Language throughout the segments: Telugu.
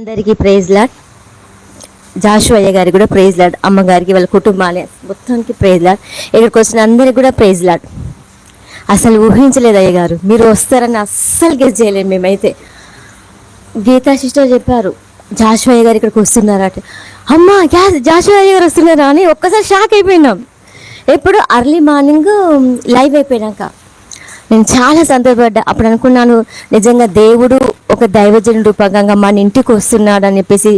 అందరికీ ప్రైజ్ లాడ్. జాషువయ్య గారికి కూడా ప్రైజ్ లాడ్. అమ్మగారికి వాళ్ళ కుటుంబాలే మొత్తానికి ప్రైజ్ లాడ్. ఇక్కడికి వచ్చిన అందరికి కూడా ప్రైజ్ లాడ్. అసలు ఊహించలేదు అయ్య గారు మీరు వస్తారని అస్సలు గెస్ చేయలేము మేమైతే. గీతా సిస్టర్ చెప్పారు జాషువయ్య గారు ఇక్కడికి వస్తున్నారట. అమ్మా గ్యాస్ జాషువయ్య గారు వస్తున్నారా? అని ఒక్కసారి షాక్ అయిపోయినాం. ఎప్పుడు? అర్లీ మార్నింగ్ లైవ్ అయిపోయినాక. నేను చాలా సంతోషపడ్డా. అప్పుడు అనుకున్నాను నిజంగా దేవుడు ఒక దైవజన రూపకంగా మన ఇంటికి వస్తున్నాడు అని చెప్పేసి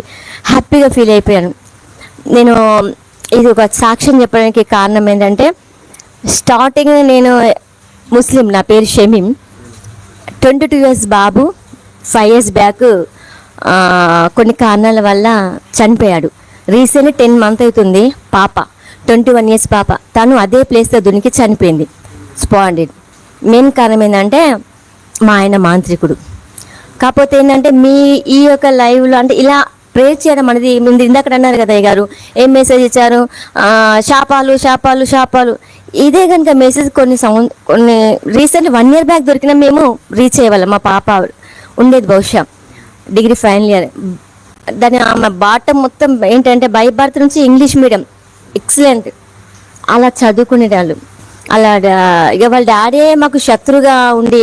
హ్యాపీగా ఫీల్ అయిపోయాను. నేను ఇది ఒక సాక్ష్యం చెప్పడానికి కారణం ఏంటంటే స్టార్టింగ్ నేను ముస్లిం నా పేరు షమీం. ట్వంటీ టూ ఇయర్స్ బాబు ఫైవ్ ఇయర్స్ బ్యాక్ కొన్ని కారణాల వల్ల చనిపోయాడు. రీసెంట్ టెన్ మంత్ అవుతుంది పాప ట్వంటీ వన్ ఇయర్స్ పాప. తను అదే ప్లేస్లో దునికి చనిపోయింది. స్పాండెడ్. మెయిన్ కారణం ఏంటంటే మా ఆయన మాంత్రికుడు. కాకపోతే ఏంటంటే మీ ఈ యొక్క లైవ్లో అంటే ఇలా ప్రేర్ చేయడం అనేది మీరు ఇందాక అన్నారు కదా గారు ఏం మెసేజ్ ఇచ్చారు? షాపాలు శాపాలు శాపాలు శాపాలు. ఇదే కనుక మెసేజ్ కొన్ని సౌండ్ కొన్ని రీసెంట్ వన్ ఇయర్ బ్యాక్ దొరికిన మేము రీచ్ అయ్యేవాళ్ళం మా పాప ఉండేది బహుశా డిగ్రీ ఫైనల్ ఇయర్ దాని ఆమె బాట మొత్తం ఏంటంటే బై బర్త్ నుంచి ఇంగ్లీష్ మీడియం. ఎక్సలెంట్ అలా చదువుకునేవాళ్ళు. అలా ఇక వాళ్ళ డాడీ మాకు శత్రుగా ఉండి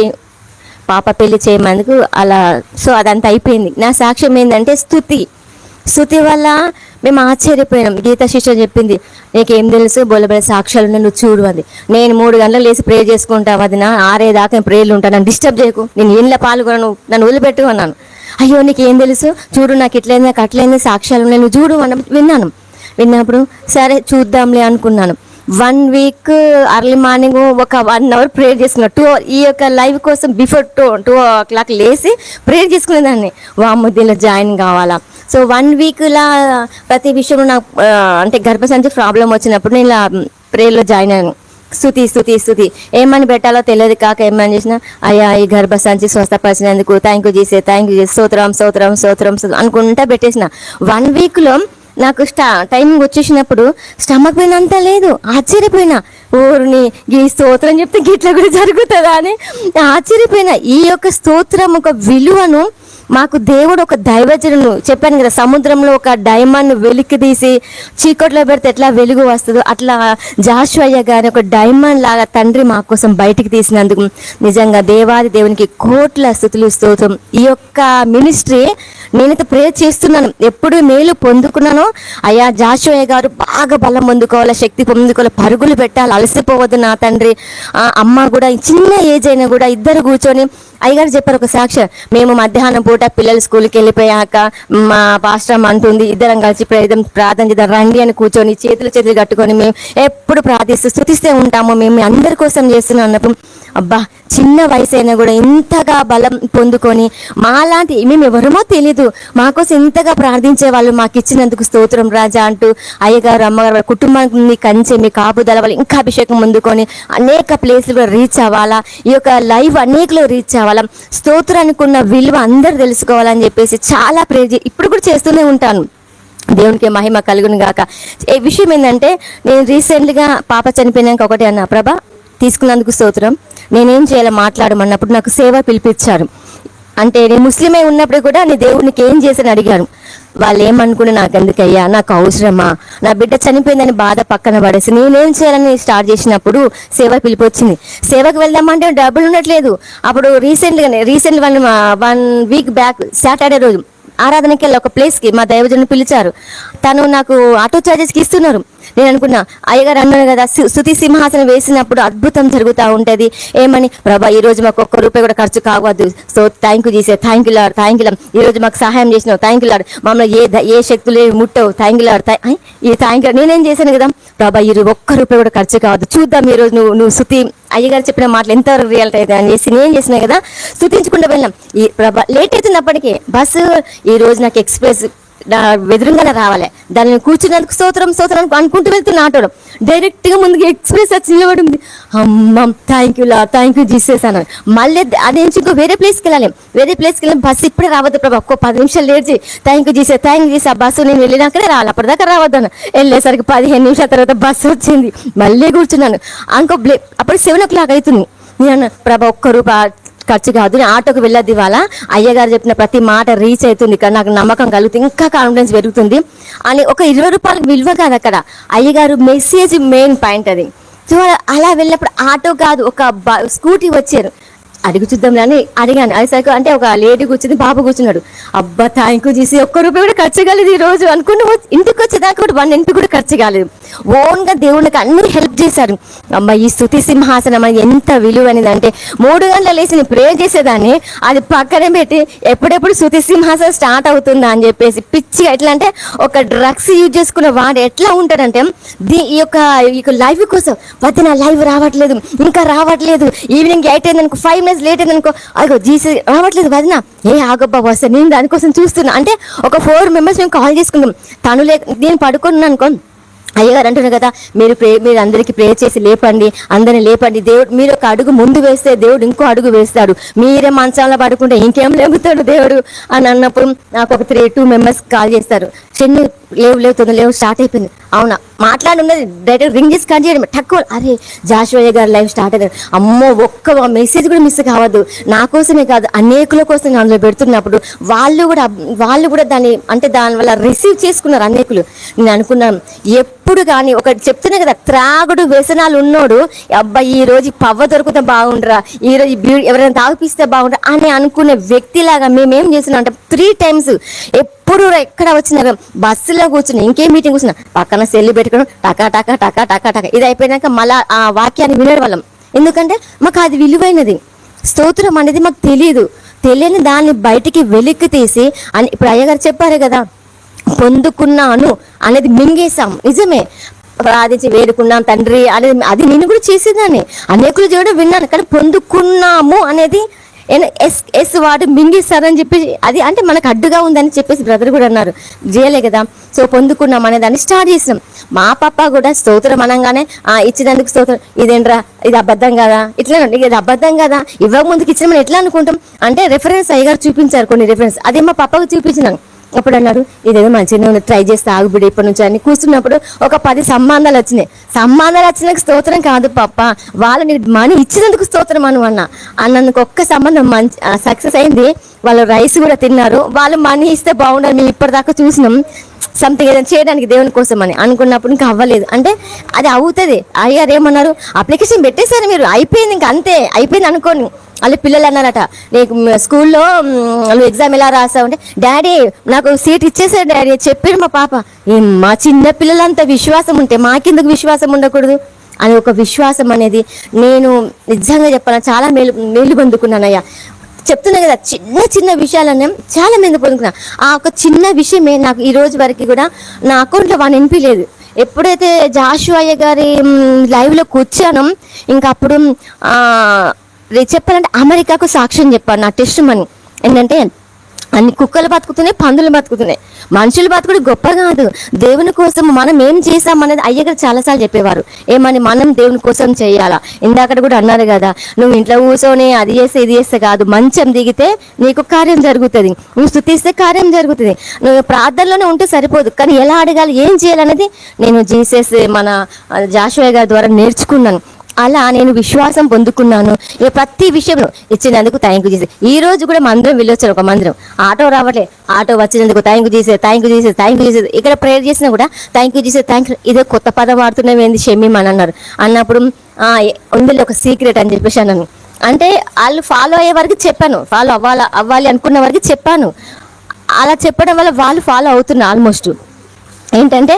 పాప పెళ్ళి చేయమందుకు అలా సో అదంతా అయిపోయింది. నా సాక్ష్యం ఏంటంటే స్థుతి స్థుతి వల్ల మేము ఆశ్చర్యపోయినాం. గీత శిష్య చెప్పింది నీకేం తెలుసు? బొలబెల సాక్ష్యాలు నువ్వు చూడు అది. నేను మూడు గంటలు లేచి ప్రే చేసుకుంటావు అది నా ఆరే దాకా నేను ప్రేయర్లు ఉంటాను నన్ను డిస్టర్బ్ చేయకు. నేను ఇంట్లో పాల్గొనను నన్ను వదిలిపెట్టుకున్నాను అయ్యో నీకు ఏం తెలుసు? చూడు నాకు ఇట్లయింది నాకు అట్లయింది సాక్ష్యాలు ఉన్నాయి నువ్వు చూడు అన్న విన్నాను. విన్నప్పుడు సరే చూద్దాంలే అనుకున్నాను. వన్ వీక్ అర్లీ మార్నింగ్ ఒక వన్ అవర్ ప్రేయర్ చేసుకున్నా టూ ఈ యొక్క లైవ్ కోసం before two two o'clock లేచి ప్రేయర్ చేసుకునేదాన్ని. వామ్మ దీనిలో జాయిన్ కావాలా? సో వన్ వీక్లా ప్రతి విషయంలో నాకు అంటే గర్భసంచి ప్రాబ్లం వచ్చినప్పుడు నేను ఇలా ప్రేయర్లో జాయిన్ అయ్యాను. స్థుతి స్థుతి స్థుతి ఏమని పెట్టాలో తెలియదు కాక ఏమని చేసిన అయ్యా ఈ గర్భసంచి స్వస్థపరిచినందుకు థ్యాంక్ యూ చేసే థ్యాంక్ యూ చేసి స్తోత్రం స్తోత్రం స్తోత్రం అనుకుంటా పెట్టేసిన. వన్ వీక్లో నాకు స్టా టైమింగ్ వచ్చేసినప్పుడు స్టమక్ పెయిన్ అంతా లేదు ఆశ్చర్యపోయినా. ఊరిని ఈ స్తోత్రం చెప్తే గిట్ల కూడా జరుగుతుందా అని ఆశ్చర్యపోయినా. ఈ యొక్క స్తోత్రం ఒక విలువను మాకు దేవుడు ఒక దైవజను చెప్పాను కదా సముద్రంలో ఒక డైమండ్ వెలికి తీసి చీకట్లో పెడితే ఎట్లా వెలుగు వస్తుందో అట్లా జాషువయ్య గారి ఒక డైమండ్ లాగా తండ్రి మా కోసం బయటికి తీసినందుకు నిజంగా దేవాది దేవునికి కోట్ల స్థుతులు స్తోత్రం. ఈ యొక్క మినిస్ట్రీ నేనైతే ప్రేయర్ చేస్తున్నాను. ఎప్పుడు మేలు పొందుకున్నానో అయ్యా జాషువయ్య గారు బాగా బలం పొందుకోవాలి శక్తి పొందుకోవాలి పరుగులు పెట్టాలి అలసిపోవద్దు నా తండ్రి. ఆ అమ్మ కూడా చిన్న ఏజ్ అయినా కూడా ఇద్దరు కూర్చొని అయ్యగారు చెప్పారు ఒక సాక్ష్యం. మేము మధ్యాహ్నం పూట పిల్లలు స్కూల్కి వెళ్ళిపోయాక మా పాస్టర్ అంటుంది ఇద్దరం కలిసి ప్రయత్నం ప్రార్థన చేద్దాం రండి అని కూర్చొని చేతులు చేతులు కట్టుకొని మేము ఎప్పుడు ప్రార్థిస్తూ స్థుతిస్తే ఉంటాము. మేము అందరి కోసం చేస్తున్నాం అన్నప్పుడు అబ్బా చిన్న వయసు అయినా కూడా ఇంతగా బలం పొందుకొని మాలాంటి మేము ఎవరమో తెలీదు. మా కోసం ఇంతగా ప్రార్థించే వాళ్ళు మాకు ఇచ్చినందుకు స్తోత్రం రాజా అంటూ అయ్యగారు అమ్మగారు వాళ్ళ కుటుంబానికి మీ కంచె మీ కాపుదల వాళ్ళు ఇంకా అభిషేకం ముందుకొని అనేక ప్లేస్లు కూడా రీచ్ అవ్వాలా? ఈ యొక్క లైవ్ అనేకలో రీచ్ అవ్వాలా? స్తోత్రానికి ఉన్న విలువ అందరు తెలుసుకోవాలని చెప్పేసి చాలా ప్రే ఇప్పుడు కూడా చేస్తూనే ఉంటాను. దేవునికి మహిమ కలుగును గాక. ఏ విషయం ఏంటంటే నేను రీసెంట్గా పాప చనిపోయినాక ఒకటి అన్న ప్రభా తీసుకున్నందుకు స్తోత్రం. నేనేం చేయాలి మాట్లాడమన్నప్పుడు నాకు సేవ పిలిపించారు. అంటే నేను ముస్లిమే ఉన్నప్పుడు కూడా నీ దేవునికి ఏం చేశాను అడిగాను వాళ్ళు ఏమనుకున్నా నాకు ఎందుకయ్యా నాకు అవసరమా? నా బిడ్డ చనిపోయిందని బాధ పక్కన పడేసి నేనేం చేయాలని స్టార్ట్ చేసినప్పుడు సేవ పిలిపి వచ్చింది సేవకు వెళ్దామంటే డబ్బులు ఉండట్లేదు. అప్పుడు రీసెంట్గా recent one one week back Saturday రోజు ఆరాధనకి వెళ్ళి ఒక ప్లేస్కి మా దైవజను పిలిచారు. తను నాకు ఆటో చార్జెస్కి ఇస్తున్నారు. నేను అనుకున్నా అయ్యగారు అన్నారు కదా శృతి సింహాసనం వేసినప్పుడు అద్భుతం జరుగుతూ ఉంటుంది. ఏమని? ప్రభా ఈ రోజు మాకు ఒక్క రూపాయి కూడా ఖర్చు కావద్దు. సో థ్యాంక్ యూ చేసే thank you Lord thank you Lord ఈ రోజు మాకు సహాయం చేసినావు థ్యాంక్ యూ లాడ్ మమ్మల్ని ఏ ఏ శక్తులు ఏవి ముట్టవు థ్యాంక్ యూ లాడ్ ఈ థ్యాంక్ యూ నేనేం చేశాను కదా? ప్రభా ఈ రోజు ఒక్క రూపాయి కూడా ఖర్చు కావద్దు. చూద్దాం ఈ రోజు నువ్వు నువ్వు శృతి అయ్యగారు చెప్పిన మాటలు ఎంత రియాలిటీ అయితే అని చేసి నేను చేసినా కదా? స్థుతించుకుంటూ వెళ్ళాం. ఈ ప్రభా లేట్ అవుతున్నప్పటికీ బస్సు ఈ రోజు నాకు ఎక్స్ప్రెస్ ఎదురుగానే రావాలి. దాన్ని కూర్చున్నందుకు స్తోత్రం స్తోత్రం అనుకుంటూ వెళ్తున్న ఆటోలో డైరెక్ట్గా ముందుకు ఎక్స్ప్రెస్ వచ్చి నిలబడింది. అమ్మ థ్యాంక్ యూ లా థ్యాంక్ యూ చేసేసాను మళ్ళీ అదే నుంచి ఇంకో వేరే ప్లేస్కి వెళ్ళాలి. వేరే ప్లేస్కి వెళ్ళి బస్సు ఇప్పుడే రావద్దు ప్రభా. ఒక్కో పది నిమిషాలు లేట్ చేయి. థ్యాంక్ యూ చేసే థ్యాంక్ యూ చేసి ఆ బస్సు నేను వెళ్ళినాకనే రావాలి. అప్పటిదాకా రావద్దాను వెళ్ళేసరికి పదిహేను నిమిషాల తర్వాత బస్సు వచ్చింది. మళ్ళీ కూర్చున్నాను. ఇంకో బ్లే అప్పుడు సెవెన్ ఓ క్లాక్ అవుతుంది. నేను ప్రభా ఒక్క రూపాయి ఖర్చు కాదు. నేను ఆటోకి వెళ్ళొద్దు ఇవాళ. అయ్యగారు చెప్పిన ప్రతి మాట రీచ్ అవుతుంది. ఇక్కడ నాకు నమ్మకం కలుగుతుంది. ఇంకా కాన్ఫిడెన్స్ పెరుగుతుంది. అని ఒక ఇరవై రూపాయలకు విలువ కాదు అక్కడ. అయ్యగారు మెసేజ్ మెయిన్ పాయింట్ అది. సో అలా వెళ్ళినప్పుడు ఆటో కాదు ఒక బ- స్కూటీ వచ్చారు. అడుగు చూద్దాం అని అడిగాను. అడిసరికి అంటే ఒక లేడీ కూర్చుంది బాబు కూర్చున్నాడు. అబ్బా థ్యాంక్ యూ చేసి ఒక్క రూపాయి కూడా ఖర్చు కాలేదు ఈ రోజు అనుకున్న ఇంటికి వచ్చేదాకా కూడా వన్ ఇంటికి కూడా ఖర్చు కాలేదు. ఓన్గా దేవునికి అన్ని హెల్ప్ చేశారు. అమ్మ ఈ స్థుతి సింహాసనం అనేది ఎంత విలువైనది అంటే మూడు గంటల లేచి నేను ప్రే చేసేదాన్ని అది పక్కన పెట్టి ఎప్పుడెప్పుడు స్థుతి సింహాసనం స్టార్ట్ అవుతుందా అని చెప్పేసి పిచ్చిగా ఎట్లా అంటే ఒక డ్రగ్స్ యూజ్ చేసుకున్న వాడు ఎట్లా ఉంటాడంటే దీ ఈ యొక్క ఈ యొక్క లైవ్ కోసం వద్దు లైవ్ రావట్లేదు ఇంకా రావట్లేదు ఈవినింగ్ ఎయిట్ అయింది అనుకో ఫైవ్ మినిట్స్ లేట్ అయింది అనుకో అదిగో జీసీ రావట్లేదు వదిన ఏ ఆగబ్బా వస్తా నేను దానికోసం చూస్తున్నా. అంటే ఒక ఫోర్ మెంబర్స్ మేము కాల్ చేసుకుందాం తను లే నేను పడుకున్నాను అనుకో అయ్యగారు అంటున్నారు కదా మీరు ప్రే మీరు అందరికీ ప్రే చేసి లేపండి అందరిని లేపండి. దేవుడు మీరు ఒక అడుగు ముందు వేస్తే దేవుడు ఇంకో అడుగు వేస్తాడు. మీరే మంచాల పడుకుంటే ఇంకేం లేపుతాడు దేవుడు? అని అన్నప్పుడు నాకు ఒక త్రీ టూ మెంబర్స్ కాల్ చేస్తారు. చెన్ను లేవు లేవు తొందర లేవు స్టార్ట్ అయిపోయింది. అవునా? మాట్లాడున్నది డైరెక్ట్ రింగ్ చేసి కట్ చేయడం. తక్కువ అరే జాషువయ్య గారు లైవ్ స్టార్ట్ అయ్యారు అమ్మో ఒక్క మెసేజ్ కూడా మిస్ కావద్దు. నా కోసమే కాదు అనేకుల కోసం అందులో పెడుతున్నప్పుడు వాళ్ళు కూడా వాళ్ళు కూడా దాన్ని అంటే దాని వల్ల రిసీవ్ చేసుకున్నారు అనేకులు. నేను అనుకున్నాను ఎప్పుడు కానీ ఒక చెప్తున్నా కదా త్రాగుడు వ్యసనాలు ఉన్నోడు అబ్బాయి ఈ రోజు పవ్వ దొరికితే బాగుండరా ఈ రోజు ఎవరైనా తాగిపిస్తే బాగుండరా అని అనుకునే వ్యక్తిలాగా మేమేం చేస్తున్నాం అంటే త్రీ టైమ్స్ ఎప్పుడు ఎక్కడ వచ్చినా బస్సులో కూర్చున్నా ఇంకేం మీటింగ్ కూర్చున్నా. పక్కన సెల్లు పెట్టుకోవడం టకా టకా టకా టకా టకా. ఇది అయిపోయినాక మళ్ళా ఆ వాక్యాన్ని వినడం వాళ్ళం ఎందుకంటే మాకు అది విలువైనది. స్తోత్రం అనేది మాకు తెలియదు. తెలియని దాన్ని బయటికి వెలికి తీసి అని ఇప్పుడు అయ్యగారు చెప్పారు కదా పొందుకున్నాను అనేది మింగేశాం. నిజమే. ప్రార్థించి వేడుకున్నాం తండ్రి అనేది అది నేను కూడా చేసేదాన్ని. అనేకులు చేయడం విన్నాను కానీ పొందుకున్నాము అనేది ఎస్ ఎస్ వాడు మింగిస్తారని చెప్పి అది అంటే మనకు అడ్డుగా ఉందని చెప్పేసి బ్రదర్ కూడా అన్నారు. చేయలే కదా. సో పొందుకున్నాం అనే దాన్ని స్టార్ట్ చేసినాం. మా పాప కూడా స్తోత్రం అనగానే ఆ ఇచ్చినందుకు స్తోత్రం. ఇదేంట్రా? ఇది అబద్ధం కదా? ఇట్లా ఇది అబద్ధం కదా. ఇవ్వక ముందుకు ఇచ్చిన మనం ఎట్లా అనుకుంటాం? అంటే రెఫరెన్స్ అయ్యగారు చూపించారు కొన్ని రెఫరెన్స్ అదే మా పాపకు చూపించినాను అప్పుడు అన్నారు ఇదేదో మంచిగానే ఉంది ట్రై చేస్తే ఆగుబడి ఇప్పటి నుంచి అని కూర్చున్నప్పుడు ఒక పది సంబంధాలు వచ్చినాయి. సంబంధాలు వచ్చినాక స్తోత్రం కాదు పాప వాళ్ళు నీకు మనీ ఇచ్చినందుకు స్తోత్రం అను అన్న. అన్నందుకు ఒక్క సంబంధం మంచి సక్సెస్ అయింది. వాళ్ళు రైస్ కూడా తిన్నారు. వాళ్ళు మనీ ఇస్తే బాగుండాలి మేము ఇప్పటిదాకా చూసినాం. సంథింగ్ ఏదైనా చేయడానికి దేవుని కోసం అని అనుకున్నప్పుడు ఇంకా అవ్వలేదు. అంటే అది అవుతుంది. అయ్యారు ఏమన్నారు అప్లికేషన్ పెట్టేశారు మీరు అయిపోయింది ఇంకా అంతే అయిపోయింది అనుకోని. వాళ్ళు పిల్లలు అన్నారట. నీకు స్కూల్లో నువ్వు ఎగ్జామ్ ఎలా రాసావు అంటే డాడీ నాకు సీట్ ఇచ్చేసాడు డాడీ చెప్పాడు మా పాప. మా చిన్న పిల్లలంత విశ్వాసం ఉంటే మాకెందుకు విశ్వాసం ఉండకూడదు? అని ఒక విశ్వాసం అనేది నేను నిజంగా చెప్పాను చాలా మేలు మేలు పొందుకున్నానయ్యా. చెప్తున్నా కదా చిన్న చిన్న విషయాలనే చాలా మంది పొందుకున్నా. ఆ ఒక చిన్న విషయమే నాకు ఈ రోజు వరకు కూడా నా అకౌంట్లో వన్ వినిపించలేదు లేదు. ఎప్పుడైతే జాషు అయ్య గారి లైవ్లో కూర్చానో ఇంకా అప్పుడు చెప్పాలంటే అమెరికాకు సాక్ష్యం చెప్పాడు నా టెస్ట్ మని. ఏంటంటే అన్ని కుక్కలు బతుకుతున్నాయి పందులు బతుకుతున్నాయి. మనుషులు బతుకుడు గొప్ప కాదు. దేవుని కోసం మనం ఏం చేసామనేది అయ్యగారు చాలాసార్లు చెప్పేవారు. ఏమని మనం దేవుని కోసం చేయాలా? ఇందాక కూడా అన్నారు కదా నువ్వు ఇంట్లో కూర్చొని అది చేస్తే ఇది చేస్తే కాదు. మంచం దిగితే నీకు కార్యం జరుగుతుంది. నువ్వు స్థుతిస్తే కార్యం జరుగుతుంది. నువ్వు ప్రార్థనలోనే ఉంటే సరిపోదు. కానీ ఎలా అడగాలి? ఏం చేయాలనేది నేను జీసస్ మన జాషువయ్య గారి ద్వారా నేర్చుకున్నాను. అలా నేను విశ్వాసం పొందుకున్నాను. ఇక ప్రతి విషయంలో ఇచ్చినందుకు థ్యాంక్ యూ చేసే ఈ రోజు కూడా మందిరం వెళ్ళొచ్చారు ఒక మందిరం. ఆటో రావట్లే. ఆటో వచ్చినందుకు థ్యాంక్ యూ చేసే థ్యాంక్ యూ చేసే థ్యాంక్ యూ చేసేది ఇక్కడ ప్రేయర్ చేసినా కూడా థ్యాంక్ యూ చేసే థ్యాంక్ యూ ఇదే కొత్త పదం వాడుతున్నాం ఏంది? షమీమ్ అని అన్నారు. అన్నప్పుడు "ఆ, ఒక సీక్రెట్ అని చెప్పేసి అన్నాను. అంటే వాళ్ళు ఫాలో అయ్యే వరకు చెప్పాను. ఫాలో అవ్వాలి అవ్వాలి అనుకున్న వరకు చెప్పాను. అలా చెప్పడం వల్ల వాళ్ళు ఫాలో అవుతున్నారు ఆల్మోస్ట్ ఏంటంటే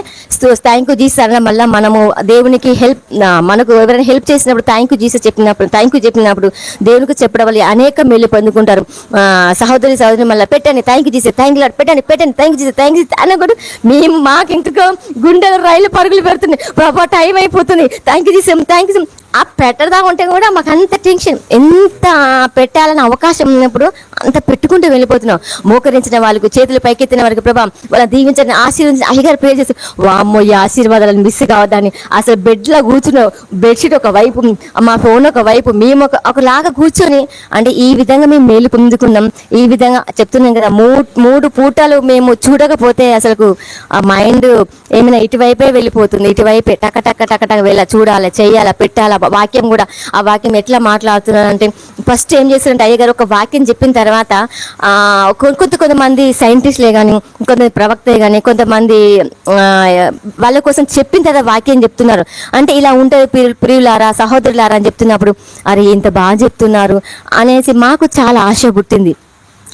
థ్యాంక్ యూ జీసస్ అనడం వల్ల మనము దేవునికి హెల్ప్ మనకు ఎవరైనా హెల్ప్ చేసినప్పుడు థ్యాంక్ యూ జీసస్ చెప్పినప్పుడు థ్యాంక్ యూ చెప్పినప్పుడు దేవునికి చెప్పడం వల్ల అనేక మేలు పొందుకుంటారు. సహోదరి సహోదరి మళ్ళీ పెట్టండి thank you Jesus thank you పెట్టండి పెట్టండి thank you Jesus thank you అని కూడా మేము మాకు ఇంకో గుండెలు రైలు పరుగులు పెడుతుంది ప్రభా టైం అయిపోతుంది. Thank you Jesus thank you ఆ పెట్టడదా ఉంటే కూడా మాకు అంత టెన్షన్. ఎంత పెట్టాలని అవకాశం ఉన్నప్పుడు అంత పెట్టుకుంటూ వెళ్ళిపోతున్నాం. మోకరించిన వాళ్ళకు చేతులు పైకెత్తిన వారికి ప్రభా వాళ్ళ దీవించని ఆశీర్వదించి అయ్యగారు ప్రేర్ చేసి వామ్మో ఈ ఆశీర్వాదాలను మిస్ కావద్దని అసలు బెడ్లో కూర్చున్న బెడ్షీట్ ఒక వైపు మా ఫోన్ ఒక వైపు మేము ఒక ఒకలాగా కూర్చొని అంటే ఈ విధంగా మేము మేలు పొందుకున్నాం. ఈ విధంగా చెప్తున్నాం కదా మూడు మూడు పూటలు మేము చూడకపోతే అసలు ఆ మైండ్ ఏమైనా ఇటువైపే వెళ్ళిపోతుంది. ఇటువైపే టక టక టక టక వెళ్ళ చూడాలి చేయాలా పెట్టాలా వాక్యం కూడా ఆ వాక్యం ఎట్లా మాట్లాడుతున్నారంటే ఫస్ట్ ఏం చేస్తారంటే అయ్యగారు ఒక వాక్యం చెప్పిన తర్వాత కొంత కొంతమంది సైంటిస్టులే కానీ కొంతమంది ప్రవక్తే కానీ కొంతమంది వాళ్ళ కోసం చెప్పిన తర్వాత వాక్యం చెప్తున్నారు. అంటే ఇలా ఉంటుంది ప్రియులారా సహోదరులారా అని చెప్తున్నప్పుడు అరే ఇంత బాగా చెప్తున్నారు అనేసి మాకు చాలా ఆశ పుట్టింది.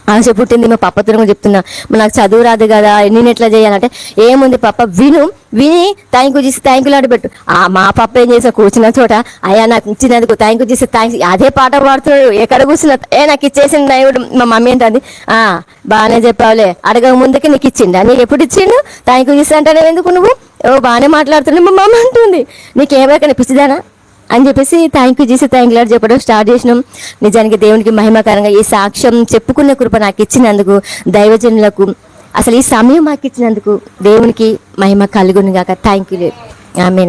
ఆశ పుట్టింది మా పప్పతో కూడా చెప్తున్నా. నాకు చదువు రాదు కదా నేను ఎట్లా చేయాలంటే ఏముంది పప్ప విను విని థ్యాంక్ యూ చేసి థ్యాంక్ యూ పెట్టు. ఆ మా పప్ప ఏం చేసా కూర్చున్న చోట అయ్యా నాకు ఇచ్చినందుకు థ్యాంక్ యూ చేసి థ్యాంక్స్ అదే పాట పాడుతున్నాడు ఎక్కడ కూర్చున్న ఏ నాకు ఇచ్చేసింది దేవుడు మా మమ్మీ ఏంటంది? ఆ బాగానే చెప్పావులే అడగక ముందుకి నీకు ఇచ్చిండా నీకు ఎప్పుడు ఇచ్చిండు? థ్యాంక్ యూ చేసి అంటానే ఎందుకు నువ్వు? ఓ బాగానే మాట్లాడుతున్నావు మా మమ్మ అంటుంది. నీకేమైనా కనిపిస్తుందానా అని చెప్పేసి థ్యాంక్ యూ చేసి థ్యాంక్ లాడ్ చెప్పడం స్టార్ట్ చేసినాం. నిజానికి దేవునికి మహిమకరంగా ఈ సాక్ష్యం చెప్పుకునే కృప నాకు ఇచ్చినందుకు దైవజనులకు అసలు ఈ సమయం మాకు ఇచ్చినందుకు దేవునికి మహిమ కలుగును గాక థ్యాంక్ యూ ఆమె